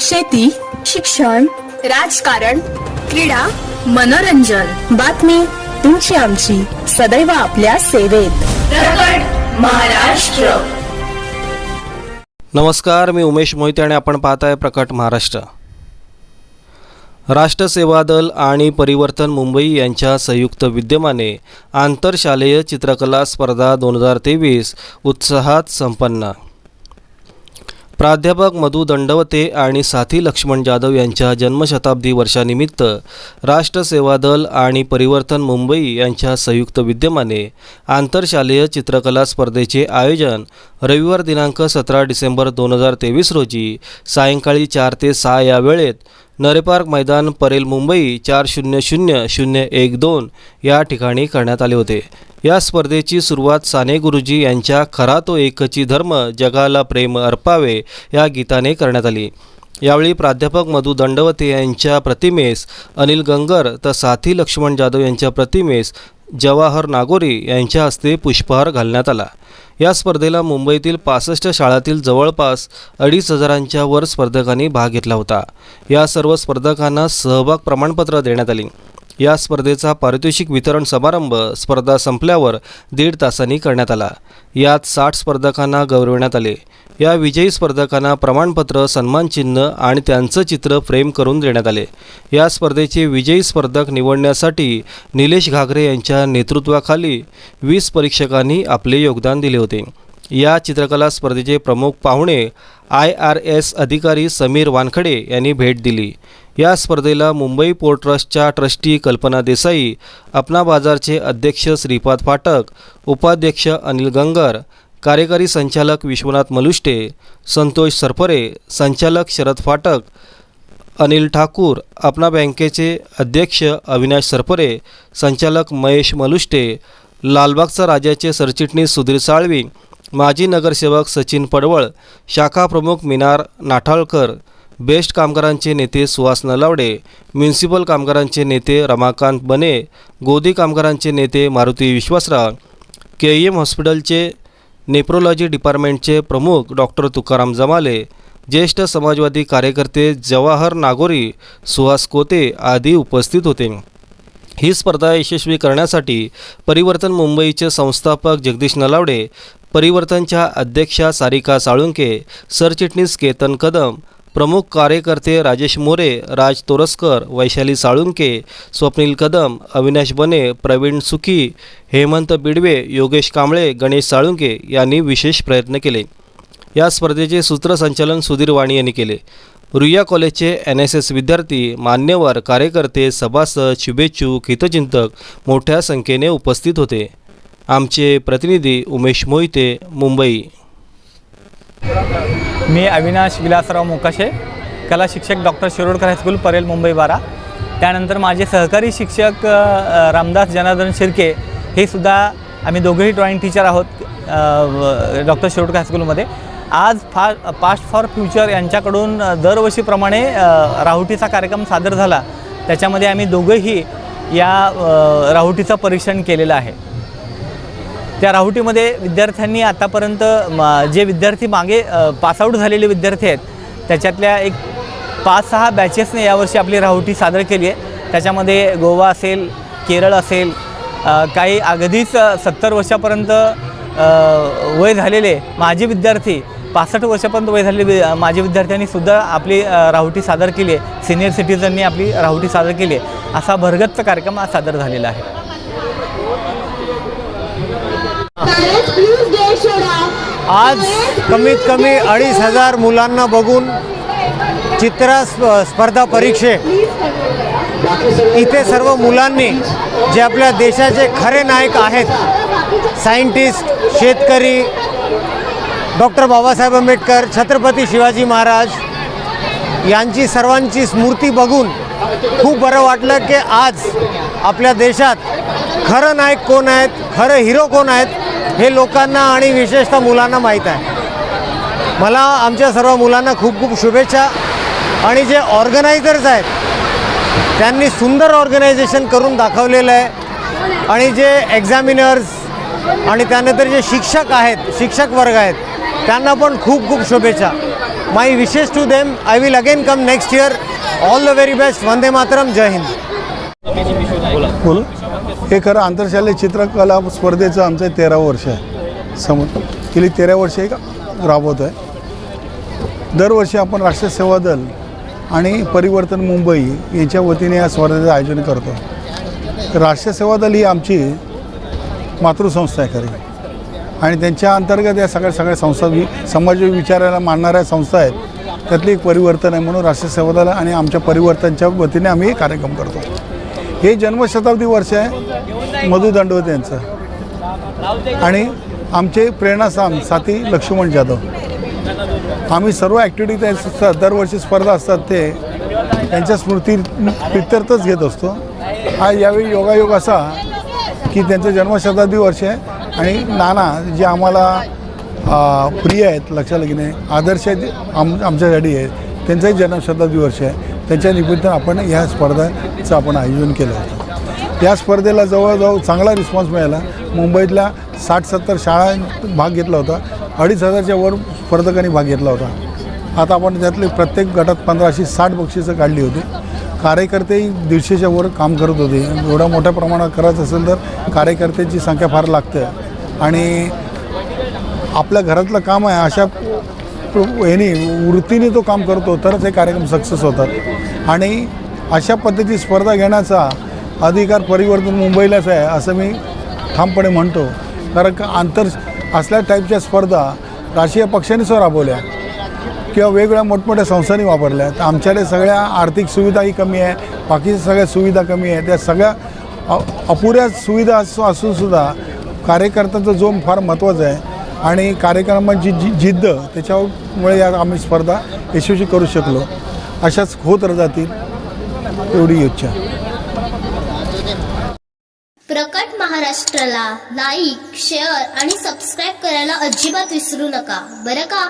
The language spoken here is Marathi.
शेती शिक्षण राजकारण क्रीडा मनोरंजन. बातमी तुमची आमची. सदैव आपल्या सेवेत. प्रकट महाराष्ट्र. नमस्कार मी उमेश मोहिते आणि आपण पाहताय प्रकट महाराष्ट्र. राष्ट्र सेवा दल आणि परिवर्तन मुंबई यांच्या संयुक्त विद्यमाने आंतरशालेय चित्रकला स्पर्धा दोन हजार तेवीस उत्साहात संपन्न. प्राध्यापक मधु दंडवते आणि साथी लक्ष्मण जाधव यांच्या जन्मशताब्दी वर्षानिमित्त राष्ट्र सेवा दल आणि परिवर्तन मुंबई यांच्या संयुक्त विद्यमाने आंतरशालेय चित्रकला स्पर्धेचे आयोजन रविवार दिनांक सतरा डिसेंबर दोन हजार तेवीस रोजी सायंकाळी चार ते सहा या वेळेत नरेपार्क मैदान परेल मुंबई चार शून्य शून्य शून्य एक दोन या ठिकाणी करण्यात आले होते. या स्पर्धेची सुरुवात साने गुरुजी यांच्या खरा तो एकची धर्म जगाला प्रेम अर्पावे या गीताने करण्यात आली. यावेळी प्राध्यापक मधु दंडवते यांच्या प्रतिमेस अनिल गंगर तर साथी लक्ष्मण जाधव यांच्या प्रतिमेस जवाहर नागोरी यांच्या हस्ते पुष्पहार घालण्यात आला. या स्पर्धेला मुंबईतील पासष्ट शाळातील जवळपास अडीच हजारांच्या वर स्पर्धकांनी भाग घेतला होता. या सर्व स्पर्धकांना सहभाग प्रमाणपत्र देण्यात आली. या स्पर्धेचा पारितोषिक वितरण समारंभ स्पर्धा संपल्यावर दीड तासांनी करण्यात आला. यात साठ स्पर्धकांना गौरविण्यात आले. या विजयी स्पर्धकांना प्रमाणपत्र सन्मानचिन्ह आणि त्यांचं चित्र फ्रेम करून देण्यात आले. या स्पर्धेचे विजयी स्पर्धक निवडण्यासाठी निलेश घागरे यांच्या नेतृत्वाखाली वीस परीक्षकांनी आपले योगदान दिले होते. या चित्रकला स्पर्धेचे प्रमुख पाहुणे आय आर एस अधिकारी समीर वानखडे यांनी भेट दिली. या स्पर्धेला मुंबई पोर्ट ट्रस्टच्या ट्रस्टी कल्पना देसाई अपना बाजारचे अध्यक्ष श्रीपाद फाटक उपाध्यक्ष अनिल गंगर कार्यकारी संचालक विश्वनाथ मलुष्टे संतोष सरपरे संचालक शरद फाटक अनिल ठाकूर अपना बँकेचे अध्यक्ष अविनाश सरपरे संचालक महेश मलुष्टे लालबागचा राजाचे सरचिटणीस सुधीर साळवी माजी नगरसेवक सचिन पडवळ शाखा प्रमुख मिनार नाठाळकर बेस्ट कामगारांचे नेते सुहास नलावडे म्युन्सिपल कामगारांचे नेते रमाकांत बने गोदी कामगारांचे नेते Maruti Vishwasrao K E M हॉस्पिटलचे नेप्रोलॉजी डिपार्टमेंटचे प्रमुख डॉक्टर तुकाराम जमाले ज्येष्ठ समाजवादी कार्यकर्ते जवाहर नागोरी सुहास कोते आदी उपस्थित होते. ही स्पर्धा यशस्वी करण्यासाठी परिवर्तन मुंबईचे संस्थापक जगदीश नलावडे परिवर्तनच्या अध्यक्षा सारिका साळुंके सरचिटणीस केतन कदम प्रमुख कार्यकर्ते राजेश मोरे राज तोरसकर वैशाली साळुंके स्वप्नील कदम अविनाश बने प्रवीण सुखी हेमंत बिडवे योगेश कांबळे गणेश साळुंके यांनी विशेष प्रयत्न केले. या स्पर्धेचे सूत्रसंचालन सुधीर वाणी यांनी केले. रुईया कॉलेजचे एन एस एस विद्यार्थी मान्यवर कार्यकर्ते सभासद शुभेच्छुक हितचिंतक मोठ्या संख्येने उपस्थित होते. आमचे प्रतिनिधी उमेश मोहिते मुंबई. मी अविनाश विलासराव मोकाशे कला शिक्षक doctor Shirodkar high school Parel Mumbai बारा. त्यानंतर माझे सहकारी शिक्षक रामदास जनार्दन शिर्के हे सुद्धा आम्ही दोघेही ड्रॉइंग टीचर आहोत डॉक्टर शिरोडकर हायस्कूलमध्ये. आज फा पास्ट फॉर फ्युचर यांच्याकडून दरवर्षीप्रमाणे राहुटीचा कार्यक्रम सादर झाला. त्याच्यामध्ये आम्ही दोघंही या राहुटीचं परीक्षण केलेलं आहे. त्या राहुटीमध्ये विद्यार्थ्यांनी आतापर्यंत म- जे विद्यार्थी मागे पासआउट झालेले विद्यार्थी आहेत त्याच्यातल्या एक पाच सहा बॅचेसने यावर्षी आपली राहुटी सादर केली आहे. त्याच्यामध्ये गोवा असेल केरळ असेल काही अगदीच सत्तर वर्षापर्यंत वय झालेले माजी विद्यार्थी पासष्ट वर्षापर्यंत वय झालेले माजी विद्यार्थ्यांनी सुद्धा आपली राहुटी सादर केली आहे. सिनियर सिटीजननी आपली राहुटी सादर केली आहे. असा भरगतचा कार्यक्रम आज सादर झालेला आहे. आज कमीत कमी अडीच हजार मुलांना बघून चित्रा स्पर्धा परीक्षे. इथे सर्व मुलांनी जे आपल्या देशाचे खरे नायक आहेत सायंटिस्ट शेतकरी डॉक्टर बाबासाहेब आंबेडकर छत्रपती शिवाजी महाराज यांची सर्वांची स्मृती बघून खूप बरं वाटलं की आज आपल्या देशात खरं नायक कोण आहेत खरं हिरो कोण आहेत हे लोकांना आणि विशेषतः मुलांना माहीत आहे. मला आमच्या सर्व मुलांना खूप खूप शुभेच्छा. आणि जे ऑर्गनायझर्स आहेत त्यांनी सुंदर ऑर्गनायझेशन करून दाखवलेलं आहे. आणि जे एक्झामिनर्स आणि त्यानंतर जे शिक्षक आहेत शिक्षक वर्ग आहेत त्यांना पण खूप खूप शुभेच्छा. My wishes to them I will again come next year all the very best Vande Mataram. Jai Hind. बोल. हे खरं आंतरशालेय चित्रकला स्पर्धेचं आमचं तेरावं वर्ष आहे. समोर गेली तेरा वर्ष एक राबवत आहे दरवर्षी आपण राष्ट्रीय सेवा दल आणि परिवर्तन मुंबई यांच्या वतीने या स्पर्धेचं आयोजन करतो. राष्ट्रीय सेवा दल ही आमची मातृसंस्था आहे खरी. आणि त्यांच्या अंतर्गत या सगळ्या सगळ्या संस्था वि समाज विचारायला मानणाऱ्या संस्था आहेत. त्यातली एक परिवर्तन आहे म्हणून राष्ट्रीय सेवा दल आणि आमच्या परिवर्तनच्या वतीने आम्ही हे कार्यक्रम करतो. हे जन्मशताब्दी वर्ष आहे. मधु दंडवत यांचं. आणि आमचे प्रेरणासाम साथी लक्ष्मण जाधव. आम्ही सर्व ॲक्टिव्हिटी त्या असतात दरवर्षी स्पर्धा असतात ते त्यांच्या स्मृती प्रित्यर्थच घेत असतो. हा यावेळी योगायोग असा की त्यांचं जन्मशताब्दी वर्ष आहे. आणि नाना जे आम्हाला प्रिय आहेत लक्षात की नाही आदर्श आहेत आम आमच्यासाठी आहेत त्यांचंही जन्मशताब्दी वर्ष आहे. त्याच्या निमित्तानं आपण ह्या स्पर्धाचं आपण आयोजन केलं होतं. या स्पर्धेला जवळजवळ चांगला रिस्पॉन्स मिळाला. मुंबईतल्या साठ सत्तर शाळांत भाग घेतला होता. अडीच हजारच्या वर स्पर्धकांनी भाग घेतला होता. आता आपण त्यातले प्रत्येक गटात पंधराशे साठ बक्षिसं काढली होती. कार्यकर्तेही दीडशेच्या वर काम करत होते. एवढ्या मोठ्या प्रमाणात करायचं असेल तर कार्यकर्त्यांची संख्या फार लागते. आणि आपल्या घरातलं काम आहे अशा ह्यानी वृत्तीने तो काम करतो तरच हे कार्यक्रम सक्सेस होतात. आणि अशा पद्धती स्पर्धा घेण्याचा अधिकार परिवर्तन मुंबईलाच आहे असं मी ठामपणे म्हणतो. कारण का आंतर असल्या टाईपच्या स्पर्धा राष्ट्रीय पक्षांनी राबवल्या किंवा वेगवेगळ्या मोठमोठ्या संस्थांनी वापरल्या. तर आमच्याकडे सगळ्या आर्थिक सुविधाही कमी आहे बाकीच्या सगळ्या सुविधा कमी आहे त्या सगळ्या अपुऱ्या सुविधा असू असूनसुद्धा कार्यकर्त्यांचा जोम फार महत्त्वाचा आहे. आणि कार्यक्रमाची जी जिद्द त्याच्यामुळे या आम्ही स्पर्धा यशस्वी करू शकलो. अशाच होत जातील एवढी इच्छा. प्रकट महाराष्ट्राला लाईक शेअर आणि सबस्क्राईब करायला अजिबात विसरू नका. बरं का?